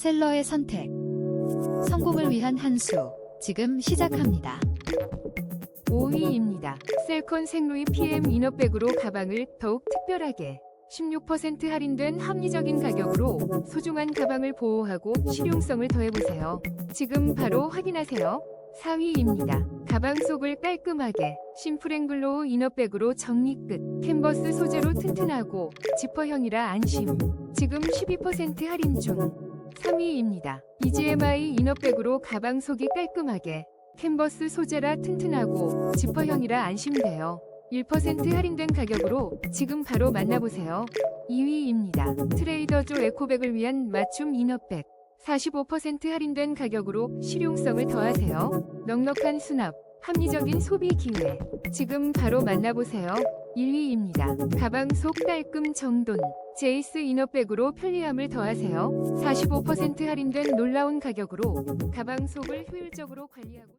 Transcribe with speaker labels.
Speaker 1: 셀러의 선택. 성공을 위한 한 수. 지금 시작합니다.
Speaker 2: 5위입니다. 셀콘 생루이 PM 이너백으로 가방을 더욱 특별하게 16% 할인된 합리적인 가격으로 소중한 가방을 보호하고 실용성을 더해보세요. 지금 바로 확인하세요. 4위입니다. 가방 속을 깔끔하게 심플앵글로우 이너백으로 정리 끝. 캔버스 소재로 튼튼하고 지퍼형이라 안심. 지금 12% 할인 중. 3위입니다. EGMI 이너백으로 가방 속이 깔끔하게 캔버스 소재라 튼튼하고 지퍼형이라 안심돼요. 1% 할인된 가격으로 지금 바로 만나보세요. 2위입니다. 트레이더조 에코백을 위한 맞춤 이너백. 45% 할인된 가격으로 실용성을 더하세요. 넉넉한 수납, 합리적인 소비 기회. 지금 바로 만나보세요. 1위입니다. 가방 속 깔끔 정돈. 제이스 이너백으로 편리함을 더하세요. 45% 할인된 놀라운 가격으로 가방 속을 효율적으로 관리하고